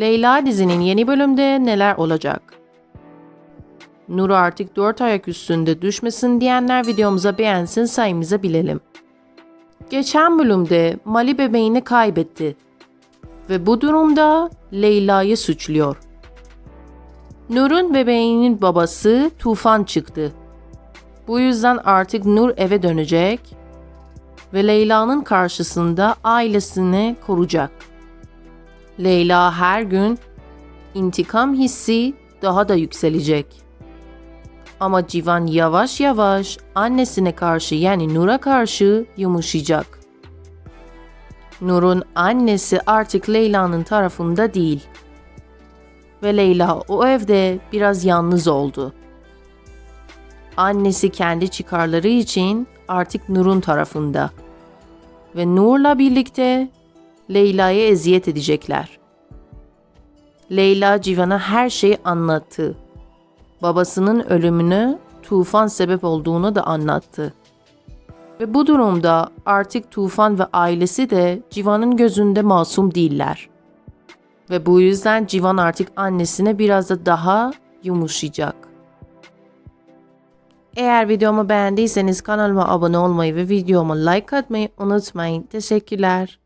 Leyla dizinin yeni bölümde neler olacak? Nur artık dört ayak üstünde düşmesin diyenler videomuza beğensin sayımıza bilelim. Geçen bölümde Mali bebeğini kaybetti ve bu durumda Leyla'yı suçluyor. Nur'un bebeğinin babası Tufan çıktı. Bu yüzden artık Nur eve dönecek ve Leyla'nın karşısında ailesini koruyacak. Leyla her gün intikam hissi daha da yükselecek. Ama Civan yavaş yavaş annesine karşı yani Nur'a karşı yumuşayacak. Nur'un annesi artık Leyla'nın tarafında değil. Ve Leyla o evde biraz yalnız oldu. Annesi kendi çıkarları için artık Nur'un tarafında. Ve Nur'la birlikte Leyla'ya eziyet edecekler. Leyla Civan'a her şeyi anlattı. Babasının ölümünü Tufan sebep olduğunu da anlattı. Ve bu durumda artık Tufan ve ailesi de Civan'ın gözünde masum değiller. Ve bu yüzden Civan artık annesine biraz da daha yumuşayacak. Eğer videomu beğendiyseniz kanalıma abone olmayı ve videoma like atmayı unutmayın. Teşekkürler.